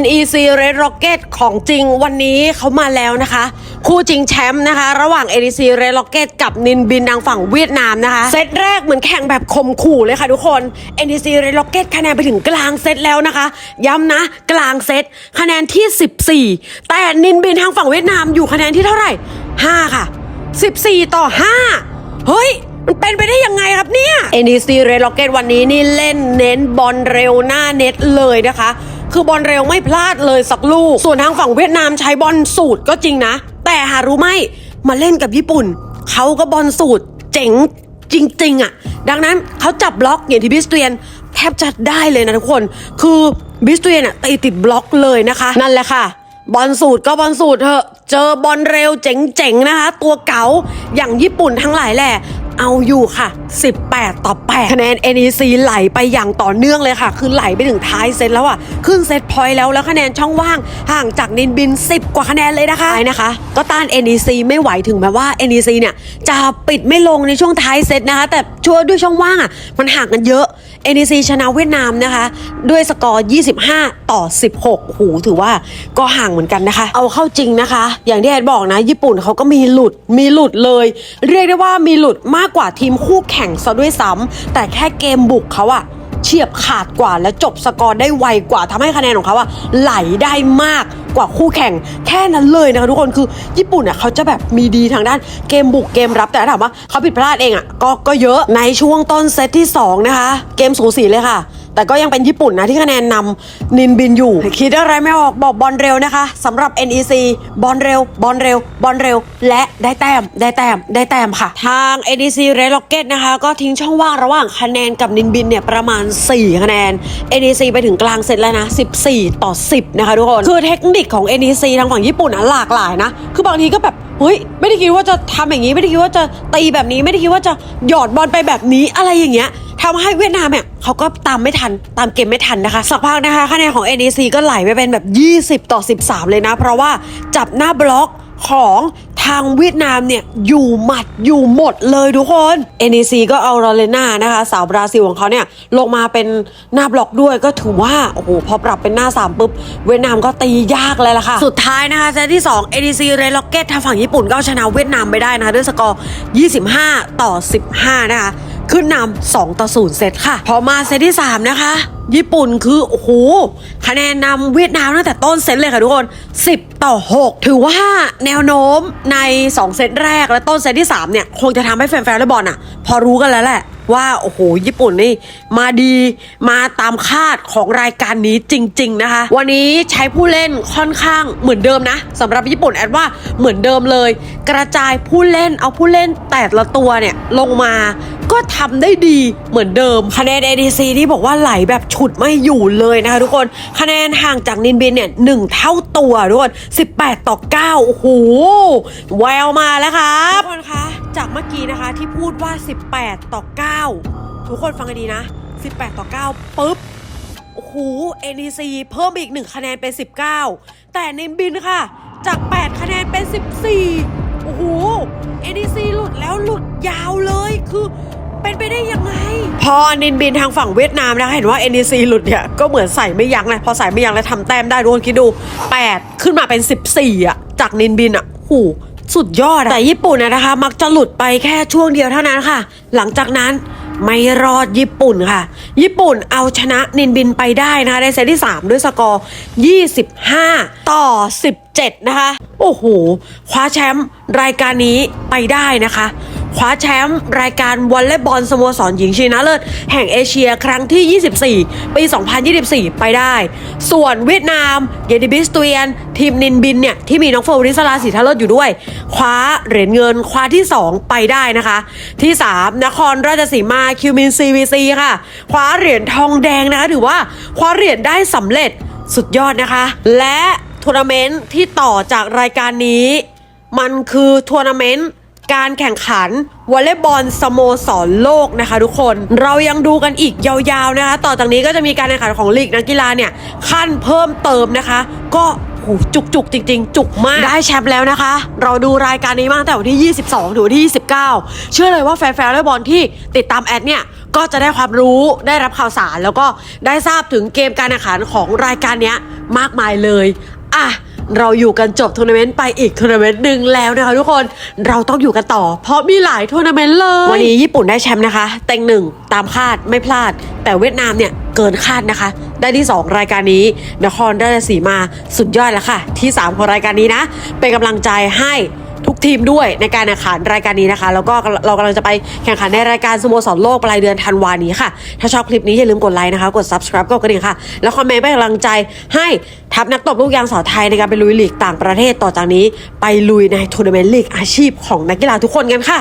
NEC Red Rocket ของจริงวันนี้เขามาแล้วนะคะ คู่จริงแชมป์นะคะ ระหว่าง NEC Red Rocket กับนินบินทางฝั่งเวียดนามนะคะ เซตแรกเหมือนแข่งแบบข่มขู่เลยค่ะทุกคน NEC Red Rocket คะแนนไปถึงกลางเซตแล้วนะคะ ย้ำนะกลางเซตคะแนนที่ 14 แต่นินบินทางฝั่งเวียดนามอยู่คะแนนที่เท่าไหร่ 5 ค่ะ 14 ต่อ 5 เฮ้ยมันเป็นไปได้ยังไงครับเนี่ย NEC Red Rocket วันนี้นี่เล่นเน้นบอลเร็วหน้าเน็ตเลยนะคะ คือบอลเร็วไม่พลาดเลยสักลูก ส่วนทางฝั่งเวียดนามใช้บอลสูตรก็จริงนะ แต่หารู้ไหมมาเล่นกับญี่ปุ่น เขาก็บอลสูตรเจ๋งจริง ๆอะ ดังนั้นเขาจับบล็อกอย่างที่บิสเตียนแทบจะได้เลยนะทุกคน คือบิสเตียนอะตีติดบล็อกเลยนะคะ นั่นแหละค่ะบอลสูตรก็บอลสูตรเถอะ เจอบอลเร็วเจ๋งๆนะคะ ตัวเก๋าอย่างญี่ปุ่นทั้งหลายแหละ เอาอยู่ค่ะ 18 ต่อ 8 คะแนน NEC ไหลไปอย่างต่อเนื่องเลยค่ะ คือไหลไปถึงท้ายเซตแล้วอะขึ้นเซตพอยต์แล้วแล้วคะแนนช่องว่างห่างจากนินบิน 10 กว่าคะแนนเลยนะคะใช่นะคะ ก็ต้าน NEC ไม่ไหวถึงแม้ว่า NEC เนี่ยจะปิดไม่ลงในช่วงท้ายเซตนะคะ แต่ช่วยด้วยช่องว่างอะมันห่างกันเยอะ NEC ชนะเวียดนามนะคะ ด้วยสกอร์ 25 ต่อ 16 หูถือว่าก็ห่างเหมือนกันนะคะ เอาเข้าจริงนะคะ อย่างที่แอดบอกนะ ญี่ปุ่นเขาก็มีหลุดมีหลุดเลย เรียกได้ว่ามีหลุดมากกว่าทีมคู่แข่งซะด้วยซ้ำแต่แค่เกมบุกเขาอะ ฉียบขาดกว่าและจบสกอร์ได้ไวกว่าทำให้คะแนนของเขาอะไหลได้มากกว่าคู่แข่งแค่นั้นเลยนะคะทุกคนคือญี่ปุ่นอะเขาจะแบบมีดีทางด้านเกมบุกเกมรับแต่ถามว่าเขาผิดพลาดเองอะก็ก็เยอะในช่วงต้นเซตที่สองนะคะเกมสูสีเลยค่ะ แต่ก็ยังเป็นญี่ปุ่นนะที่คะแนนนำนินบินอยู่ คิดอะไรไม่ออกบอกบอลเร็วนะคะสำหรับ NEC บอลเร็ว บอลเร็ว บอลเร็ว และได้แต้มได้แต้มได้แต้มค่ะ ทาง NEC Red Rocket นะคะ ก็ทิ้งช่องว่างระหว่างคะแนนกับนินบินเนี่ยประมาณ 4 คะแนน NEC ไปถึงกลางเซตแล้วนะ 14 ต่อ 10 นะคะทุกคน คือเทคนิคของ NEC ทางฝั่งญี่ปุ่นนะหลากหลายนะ คือบางทีก็แบบเฮ้ยไม่ได้คิดว่าจะทำอย่างนี้ไม่ได้คิดว่าจะตีแบบนี้ไม่ได้คิดว่าจะหยอดบอลไปแบบนี้อะไรอย่างเงี้ย ทำให้เวียดนามเนี่ยเขาก็ตามไม่ทันตามเกมไม่ทันนะคะ สักพักนะคะคะแนนของ NEC ก็ไหลไปเป็นแบบ 20 ต่อ 13 เลยนะ เพราะว่าจับหน้าบล็อกของทางเวียดนามเนี่ยอยู่หมัดอยู่หมดเลยทุกคน NEC ก็เอารอเลน่านะคะ สาวบราซิลของเขาเนี่ยลงมาเป็นหน้าบล็อกด้วยก็ถือว่า โอ้โห พอปรับเป็นหน้า 3 ปุ๊บ เวียดนามก็ตียากเลยล่ะค่ะ สุดท้ายนะคะเซตที่ 2 NEC Red Rocket ทางฝั่งญี่ปุ่นก็เอาชนะเวียดนามไปได้นะคะด้วยสกอร์ 25 ต่อ 15 นะคะ ขึ้นนำ2ต่อ0เซตค่ะ พอมาเซตที่ 3 นะคะ ญี่ปุ่นคือ โอ้โห คะแนนนำเวียดนามตั้งแต่ต้นเซตเลยค่ะทุกคน 10 ต่อ 6 ถือว่าแนวโน้มใน 2 เซตแรกและต้นเซตที่ 3 เนี่ย คงจะทำให้แฟนๆและบอลอะพอรู้กันแล้วแหละ ว่า โอ้โห ญี่ปุ่นนี่ มาดีมาตามคาดของรายการนี้จริง ๆ นะคะ วันนี้ใช้ผู้เล่นค่อนข้างเหมือนเดิมนะสำหรับญี่ปุ่นแอดว่าเหมือนเดิมเลย กระจายผู้เล่นเอาผู้เล่นแต่ละตัวเนี่ยลงมาก็ทำได้ดีเหมือนเดิม คะแนน ADC ที่บอกว่าไหลแบบฉุดไม่อยู่เลยนะคะทุกคน คะแนนห่างจากนินบินเนี่ยหนึ่งเท่าตัวทุกคน18 ต่อ 9 โอ้โห แววมาแล้วครับทุกคนคะ จากเมื่อกี้นะคะที่พูดว่า 18 ต่อ 9 ทุกคนฟังกันดีนะ 18 ต่อ 9ปุ๊บ โอ้โห NEC เพิ่มอีก 1 คะแนนเป็น 19 แต่นินบินค่ะ จาก 8 คะแนนเป็น 14 โอ้โห NEC หลุดแล้วหลุดยาวเลยคือ เป็นไปได้ยังไง พอนินบินทางฝั่งเวียดนามนะคะเห็นว่า NEC หลุดเนี่ยก็เหมือนใส่ไม่ยั้งเลยพอใส่ไม่ยั้งแล้วทำแต้มได้ทุกคนคิดดู 8 ขึ้นมาเป็น 14อะจากนินบินอะโอ้สุดยอดแต่ญี่ปุ่นนะคะ มักจะหลุดไปแค่ช่วงเดียวเท่านั้นค่ะ หลังจากนั้นไม่รอดญี่ปุ่นค่ะ ญี่ปุ่นเอาชนะนินบินไปได้นะคะในเซตที่ 3 ด้วยสกอร์ 25 ต่อ 17 นะคะ โอ้โห คว้าแชมป์รายการนี้ไปได้นะคะ คว้าแชมป์รายการวอลเลย์บอลสโมสรหญิงชิงชนะเลิศแห่งเอเชียครั้งที่ 24 ปี 2024 ไปได้ ส่วนเวียดนามเยดิบิสเตียน ทีมนินบินเนี่ยที่มีน้องโฟริสลาสีทาเลิศอยู่ด้วย คว้าเหรียญเงินคว้าที่ 2 ไปได้นะคะ ที่ 3 นครราชสีมาคิวมินซีวีซีค่ะ คว้าเหรียญทองแดงนะคะถือว่าคว้าเหรียญได้สำเร็จสุดยอดนะคะ และทัวร์นาเมนต์ที่ต่อจากรายการนี้ มันคือทัวร์นาเมนต์ การแข่งขันวอลเลย์บอลสโมสรโลกนะคะทุกคน เรายังดูกันอีกยาวๆนะคะ ต่อจากนี้ก็จะมีการแข่งขันของลีกนักกีฬาเนี่ยขั้นเพิ่มเติมนะคะ ก็โหจุกๆจริง ๆ จุกมาก ได้แชมป์แล้วนะคะ เราดูรายการนี้มาตั้งแต่วันที่ 22 ถึงวันที่ 29 เชื่อเลยว่าแฟนๆวอลเลย์บอลที่ติดตามแอดเนี่ยก็จะได้ความรู้ได้รับข่าวสารแล้วก็ได้ทราบถึงเกมการแข่งขันของรายการเนี้ยมากมายเลยอะ เราอยู่กันจบทัวร์นาเมนต์ไปอีกทัวร์นาเมนต์หนึ่งแล้วนะคะทุกคนเราต้องอยู่กันต่อ เพราะมีหลายทัวร์นาเมนต์เลย วันนี้ญี่ปุ่นได้แชมป์นะคะเต็งหนึ่งตามคาดไม่พลาด แต่เวียดนามเนี่ยเกินคาดนะคะ ได้ที่ 2 รายการนี้ นครราชสีมาสุดยอดแล้วค่ะ ที่ 3 ของรายการนี้นะ เป็นกำลังใจให้ ทีมด้วยในการแข่งขันรายการนี้นะคะ แล้วก็เรากำลังจะไปแข่งขันในรายการสโมสรโลกปลายเดือนธันวานี้ค่ะ ถ้าชอบคลิปนี้อย่าลืมกดไลค์นะคะ กด subscribe กดกระดิ่งค่ะ แล้วคอมเมนต์เป็นกำลังใจให้ทัพนักตบลูกยางสาวไทยในการไปลุยลีกต่างประเทศต่อจากนี้ ไปลุยในทัวร์นาเมนต์ลีกอาชีพของนักกีฬาทุกคนกันค่ะ